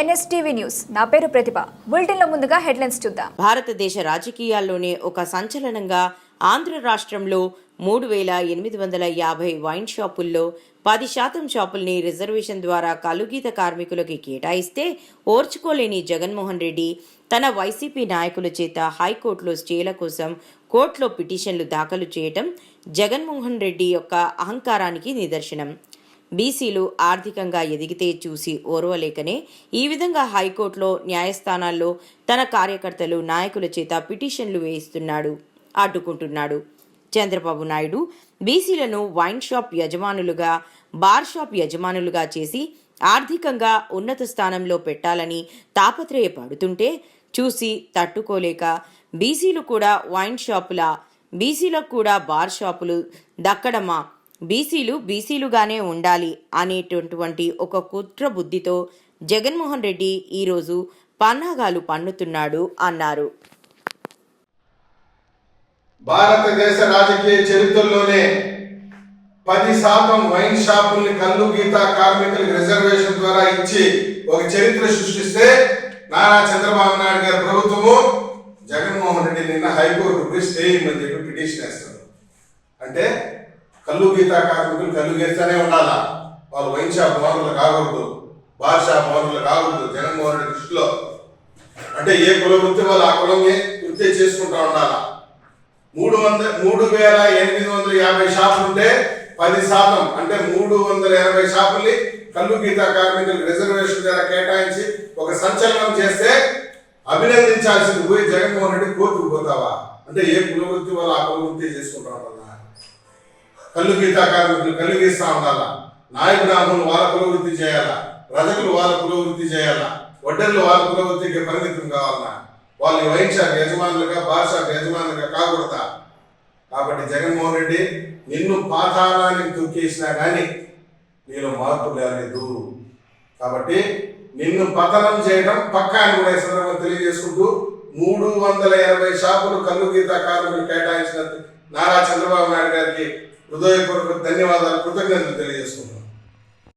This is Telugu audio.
NSTV news. నా పేరు ప్రతిభ. బులెటిన్లో ముందుగా హెడ్లైన్స్ చూద్దాం. భారతదేశ రాజకీయాల్లోనే ఒక సంచలనంగా ఆంధ్ర రాష్ట్రంలో మూడు వేల ఎనిమిది వందల యాభై వైన్ షాపుల్లో పది శాతం షాపుల్ని రిజర్వేషన్ ద్వారా కలుగీత కార్మికులకి కేటాయిస్తే ఓర్చుకోలేని జగన్మోహన్ రెడ్డి తన వైసీపీ నాయకుల చేత హైకోర్టులో స్టేల కోసం కోర్టులో పిటిషన్లు దాఖలు చేయటం జగన్మోహన్ రెడ్డి యొక్క అహంకారానికి నిదర్శనం. బీసీలు ఆర్థికంగా ఎదిగితే చూసి ఓర్వలేకనే ఈ విధంగా హైకోర్టులో న్యాయస్థానాల్లో తన కార్యకర్తలు నాయకుల చేత పిటిషన్లు వేయిస్తున్నాడు అడ్డుకుంటున్నాడు. చంద్రబాబు నాయుడు బీసీలను వైన్ షాప్ యజమానులుగా బార్ షాప్ యజమానులుగా చేసి ఆర్థికంగా ఉన్నత స్థానంలో పెట్టాలని తాపత్రయపడుతుంటే చూసి తట్టుకోలేక బీసీలు కూడా వైన్ షాపుల బీసీలకు కూడా బార్ షాపులు దక్కడమా? బీసీలు బీసీలుగానే ఉండాలి అనేటటువంటి ఒక కుట్ర బుద్ధితో జగన్మోహన్ రెడ్డి ఈరోజు పన్నాగాలు పన్నుతున్నాడు అన్నారు. భారతదేశ రాజకీయ చరిత్రలోనే పది శాతం వైన్ షాపుల్ని కల్లు గీత కార్మికులకు రిజర్వేషన్ ద్వారా ఇచ్చి ఒక చరిత్ర సృష్టిస్తే నారా చంద్రబాబు నాయుడు గారి ప్రభుత్వము జగన్మోహన్ రెడ్డి నిన్న హైకోర్టు స్టే ఇమ్మని చెప్పి పిటిషన్ వేస్తారు. అంటే కళ్ళు గీత కార్మికులు కల్లు గీస్తూనే ఉండాలా? వాళ్ళు వైన్ షాప్ ఓనర్లు కాకూడదు బార్ షాప్ ఓనర్లు కాకూడదు జగన్మోహన్ రెడ్డి దృష్టిలో. అంటే ఏ కులం వృత్తి వాళ్ళు ఆ కులం వృత్తి చేసుకుంటా ఉండాలా? మూడు వందల మూడు వేల ఎనిమిది వందల యాభై షాపులు ఉంటే పది శాతం అంటే మూడు వందల ఎనభై షాపుల్ని కళ్ళు గీత కార్మికులకు రిజర్వేషన్ ద్వారా కేటాయించి ఒక సంచలనం చేస్తే అభినందించాల్సింది పోయి జగన్మోహన్ రెడ్డి కోర్టుకు పోతావా? అంటే ఏ కులవృత్తి వాళ్ళు ఆ కులవృత్తి చేసుకుంటా ఉండాలా? కల్లు గీత కార్మికులు కల్లు గీస్తా ఉండాలా? నాయకునాథులు వాళ్ళ కుల చేయాలా? రజకులు వాళ్ళ కుల చేయాలా? వడ్డర్లు వాళ్ళ కుల పరిమితం కావాలన్నా వాళ్ళు వైన్ షాప్ యజమానులుగా బార్ షాప్ యజమానులుగా కాకూడదా? కాబట్టి జగన్మోహన్ రెడ్డి నిన్ను పాతాళానికి తొక్కేసినా కానీ నీలో మార్పు లేదు కాబట్టి నిన్ను పతనం చేయడం పక్కా అని కూడా సందర్భంగా తెలియజేసుకుంటూ మూడు వందల ఎనభై షాపులు కల్లు గీత కార్మికులు కేటాయించిన నారా చంద్రబాబు నాయుడు గారికి హృదయపూర్వక ధన్యవాదాలు కృతజ్ఞతలు తెలియజేసుకుంటున్నాను.